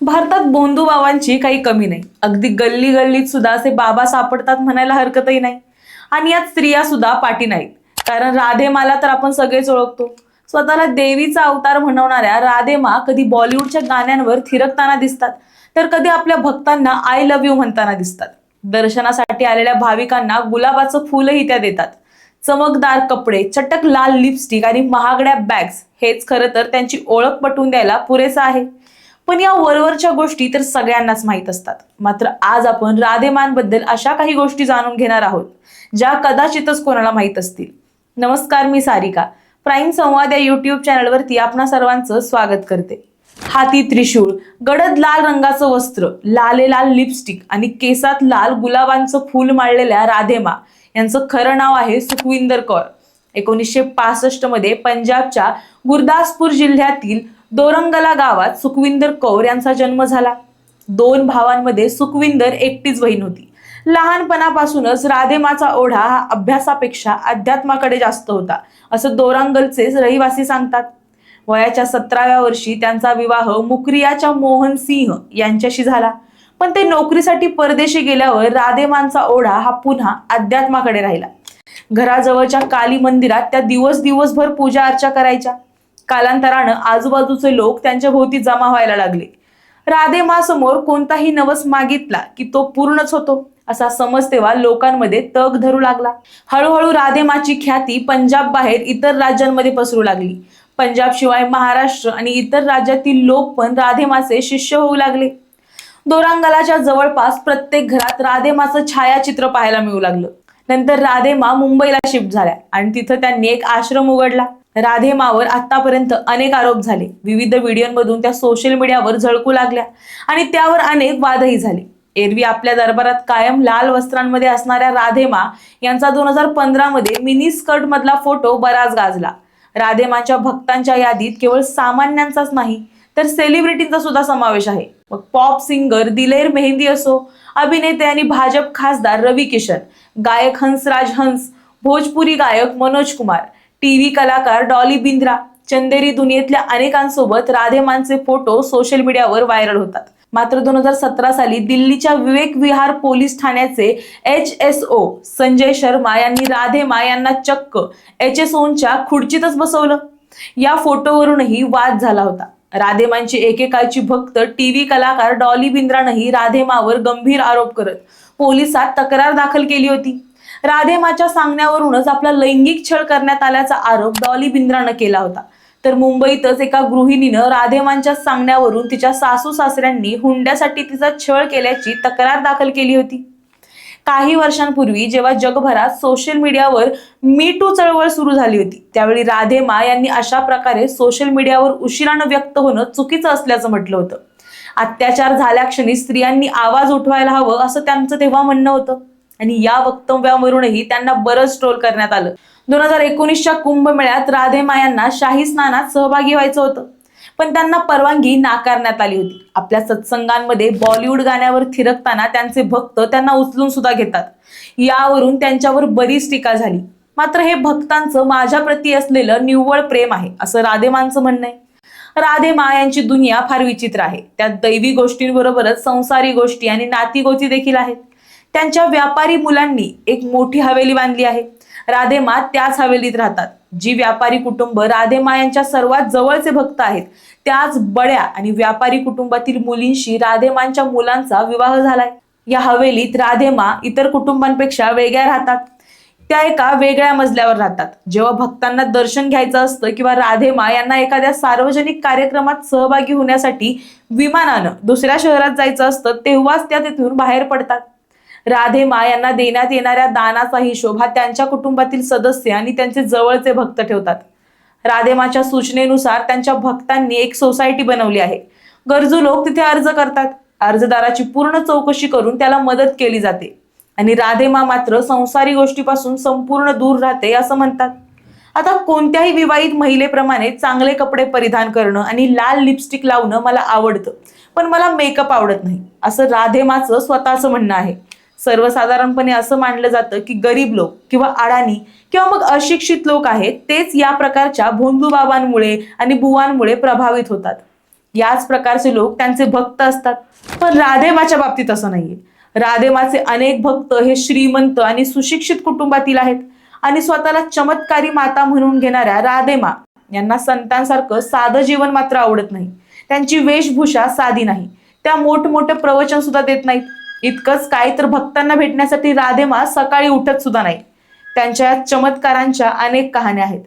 भारतात बोंधू बाबांची काही कमी नाही. अगदी गल्ली गल्लीत सुद्धा असे बाबा सापडतात म्हणायला हरकतही नाही. आणि यात स्त्रिया सुद्धा पाठी नाहीत. कारण राधेमाला तर आपण सगळेच ओळखतो. स्वतःला देवीचा अवतार म्हणवणाऱ्या राधेमा कधी बॉलिवूडच्या गाण्यांवर थिरकताना दिसतात. तर कधी आपल्या भक्तांना आय लव्ह यू म्हणताना दिसतात. दर्शनासाठी आलेल्या भाविकांना गुलाबाचं फुलही त्या देतात. चमकदार कपडे चटक लाल लिपस्टिक आणि महागड्या बॅग्स हेच खरं तर त्यांची ओळख पटवून द्यायला पुरेसं आहे. पण या वरवरच्या गोष्टी तर सगळ्यांनाच माहीत असतात. मात्र आज आपण राधेमानबद्दल अशा काही गोष्टी जाणून घेणार आहोत ज्या कदाचितच कोणाला माहीत असतील. नमस्कार मी सारिका. प्राईम संवाद या युट्यूब चॅनलवरती आपणा सर्वांचं स्वागत करते. हाती त्रिशूळ गडद लाल रंगाचं वस्त्र लाले लाल लिपस्टिक आणि केसात लाल गुलाबांचं फूल माळलेल्या राधेमा यांचं खरं नाव आहे सुखविंदर कौर. एकोणीसशे पासष्टमध्ये पंजाबच्या गुरदासपूर जिल्ह्यातील दोरंगला गावात सुखविंदर कौर यांचा जन्म झाला. दोन भावांमध्ये सुखविंदर एकटीच बहीण होती. लहानपणापासूनच राधेमाचा ओढा हा अभ्यासापेक्षा अध्यात्माकडे जास्त होता असं दोरांगलचे रहिवासी सांगतात. वयाच्या सतराव्या वर्षी त्यांचा विवाह मुकरियाच्या मोहन सिंह यांच्याशी झाला. पण ते नोकरीसाठी परदेशी गेल्यावर राधेमांचा ओढा हा पुन्हा अध्यात्माकडे राहिला. घराजवळच्या काली मंदिरात त्या दिवस दिवसभर पूजा अर्चा करायच्या. कालांतरानं आजूबाजूचे लोक त्यांच्या भोवती जमा व्हायला लागले. राधेमा समोर कोणताही नवस मागितला की तो पूर्णच होतो असा समज तेव्हा लोकांमध्ये तग धरू लागला. हळूहळू राधेमाची ख्याती पंजाब बाहेर इतर राज्यांमध्ये पसरू लागली. पंजाब शिवाय महाराष्ट्र आणि इतर राज्यातील लोक पण राधेमाचे शिष्य होऊ लागले. दोरांगलाच्या जवळपास प्रत्येक घरात राधेमाचं छायाचित्र पाहायला मिळू लागलं. नंतर राधेमा मुंबईला शिफ्ट झाल्या आणि तिथं त्यांनी एक आश्रम उघडला. राधेमावर आतापर्यंत अनेक आरोप झाले. विविध व्हिडिओमधून त्या सोशल मीडियावर झळकू लागल्या आणि त्यावर अनेक वादही झाले. एरवी आपल्या दरबारात कायम लाल वस्त्रांमध्ये असणाऱ्या राधेमा यांचा दोन हजार पंधरामध्ये मिनी स्कर्ट मधला फोटो बराच गाजला. राधेमाच्या भक्तांच्या यादीत केवळ सामान्यांचाच नाही तर सेलिब्रिटींचा सुद्धा समावेश आहे. मग पॉप सिंगर दिलेर मेहंदी असो अभिनेते आणि भाजप खासदार रवी किशन गायक हंसराज हंस भोजपुरी गायक मनोज कुमार टीव्ही कलाकार डॉली बिंद्रा चंदेरी दुनियेतल्या अनेकांसोबत राधेमानचे फोटो सोशल मीडियावर व्हायरल होतात. मात्र दोन हजार सतरा साली दिल्लीच्या विवेक विहार पोलीस ठाण्याचे H S O Sanjay Sharma यांनी राधेमा यांना चक्क एच एस ओच्या खुर्चीतच बसवलं. या फोटोवरूनही वाद झाला होता. राधेमांची एकेकाळची भक्त टीव्ही कलाकार डॉली बिंद्रानंही राधेमावर गंभीर आरोप करत पोलिसात तक्रार दाखल केली होती. राधेमाच्या सांगण्यावरूनच आपला लैंगिक छळ करण्यात आल्याचा आरोप डॉली बिंद्रानं केला होता. तर मुंबईतच एका गृहिणीनं राधेमांच्या सांगण्यावरून तिच्या सासू सासऱ्यांनी हुंड्यासाठी तिचा छळ केल्याची तक्रार दाखल केली होती. काही वर्षांपूर्वी जेव्हा जगभरात सोशल मीडियावर मी टू चळवळ सुरू झाली होती त्यावेळी राधेमा यांनी अशा प्रकारे सोशल मीडियावर उशिरानं व्यक्त होणं चुकीचं असल्याचं म्हटलं होतं. अत्याचार झाल्या क्षणी स्त्रियांनी आवाज उठवायला हवं असं त्यांचं तेव्हा म्हणणं होतं. आणि या वक्तव्यावरूनही त्यांना बरंच ट्रोल करण्यात आलं. दोन हजार एकोणीसच्या कुंभमेळ्यात राधेमा यांना शाही स्नानात सहभागी व्हायचं होतं. पण त्यांना परवानगी नाकारण्यात आली होती. आपल्या सत्संगांमध्ये बॉलिवूड गाण्यावर थिरकताना त्यांचे भक्त त्यांना उचलून सुद्धा घेतात. यावरून त्यांच्यावर बरीच टीका झाली. मात्र हे भक्तांचं माझ्याप्रती असलेलं निव्वळ प्रेम आहे असं राधेमांचं म्हणणं आहे. राधेमा यांची दुनिया फार विचित्र आहे. त्यात दैवी गोष्टींबरोबरच संसारी गोष्टी आणि नातीगोती देखील आहेत. त्यांच्या व्यापारी मुलांनी एक मोठी हवेली बांधली आहे. राधेमा त्याच हवेलीत राहतात. जी व्यापारी कुटुंब राधेमा यांच्या सर्वात जवळचे भक्त आहेत त्याच बड्या आणि व्यापारी कुटुंबातील मुलींशी राधेमांच्या मुलांचा विवाह झालाय. या हवेलीत राधेमा इतर कुटुंबांपेक्षा वेगळ्या राहतात. त्या एका वेगळ्या मजल्यावर राहतात. जेव्हा भक्तांना दर्शन घ्यायचं असतं किंवा राधेमा यांना एखाद्या सार्वजनिक कार्यक्रमात सहभागी होण्यासाठी विमानानं दुसऱ्या शहरात जायचं असतं तेव्हाच त्या तिथून बाहेर पडतात. राधेमा यांना देण्यात येणाऱ्या दानाचा हिशोब हा त्यांच्या कुटुंबातील सदस्य आणि त्यांचे जवळचे भक्त ठेवतात. राधेमाच्या सूचनेनुसार त्यांच्या भक्तांनी एक सोसायटी बनवली आहे. गरजू लोक तिथे अर्ज करतात. अर्जदाराची पूर्ण चौकशी करून त्याला मदत केली जाते. आणि राधेमा मात्र संसारी गोष्टीपासून संपूर्ण दूर राहते असं म्हणतात. आता कोणत्याही विवाहित महिलेप्रमाणे चांगले कपडे परिधान करणं आणि लाल लिपस्टिक लावणं मला आवडतं. पण मला मेकअप आवडत नाही. असं राधेमाचं स्वतःचं म्हणणं आहे. सर्वसाधारणपणे असं मानलं जातं की गरीब लोक किंवा अडाणी किंवा मग अशिक्षित लोक आहेत तेच या प्रकारच्या भोंदूबाबांमुळे आणि बुवांमुळे प्रभावित होतात. याच प्रकारचे लोक त्यांचे भक्त असतात. पण राधेमाच्या बाबतीत असं नाहीये. राधेमाचे अनेक भक्त हे श्रीमंत आणि सुशिक्षित कुटुंबातील आहेत. आणि स्वतःला चमत्कारी माता म्हणून घेणाऱ्या राधेमा यांना संतांसारखं साधं जीवन मात्र आवडत नाही. त्यांची वेशभूषा साधी नाही. त्या मोठमोठे प्रवचन सुद्धा देत नाहीत. इतकंच काय तर भक्तांना भेटण्यासाठी राधेमा सकाळी उठत सुद्धा नाही. त्यांच्या चमत्कारांच्या अनेक कहाण्या आहेत.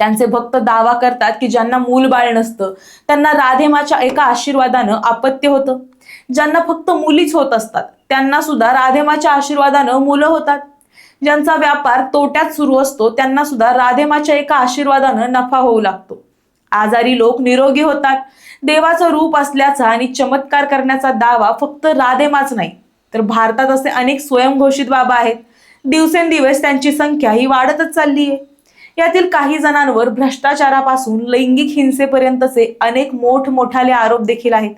त्यांचे भक्त दावा करतात की ज्यांना मूल बाळ नसतं त्यांना राधेमाच्या एका आशीर्वादानं अपत्य होतं. ज्यांना फक्त मुलीच होत असतात त्यांना सुद्धा राधेमाच्या आशीर्वादानं मुलं होतात. ज्यांचा व्यापार तोट्यात सुरू असतो त्यांना सुद्धा राधेमाच्या एका आशीर्वादानं नफा होऊ लागतो. आजारी लोक निरोगी होतात. देवाचं रूप असल्याचा आणि चमत्कार करण्याचा दावा फक्त राधेमाच नाही तर भारतात असे अनेक स्वयंघोषित बाबा आहेत. दिवसेंदिवस त्यांची संख्या ही वाढतच चालली आहे यातील काही जणांवर भ्रष्टाचारापासून लैंगिक हिंसेपर्यंतचे अनेक मोठमोठाले आरोप देखील आहेत.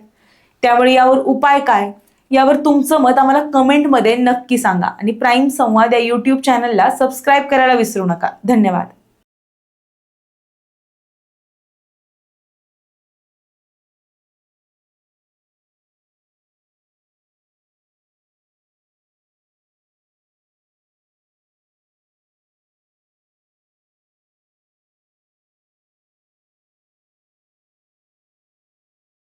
त्यामुळे यावर उपाय काय? यावर तुमचं मत आम्हाला कमेंटमध्ये नक्की सांगा आणि प्राईम संवाद या यूट्यूब चॅनलला सबस्क्राईब करायला विसरू नका. धन्यवाद.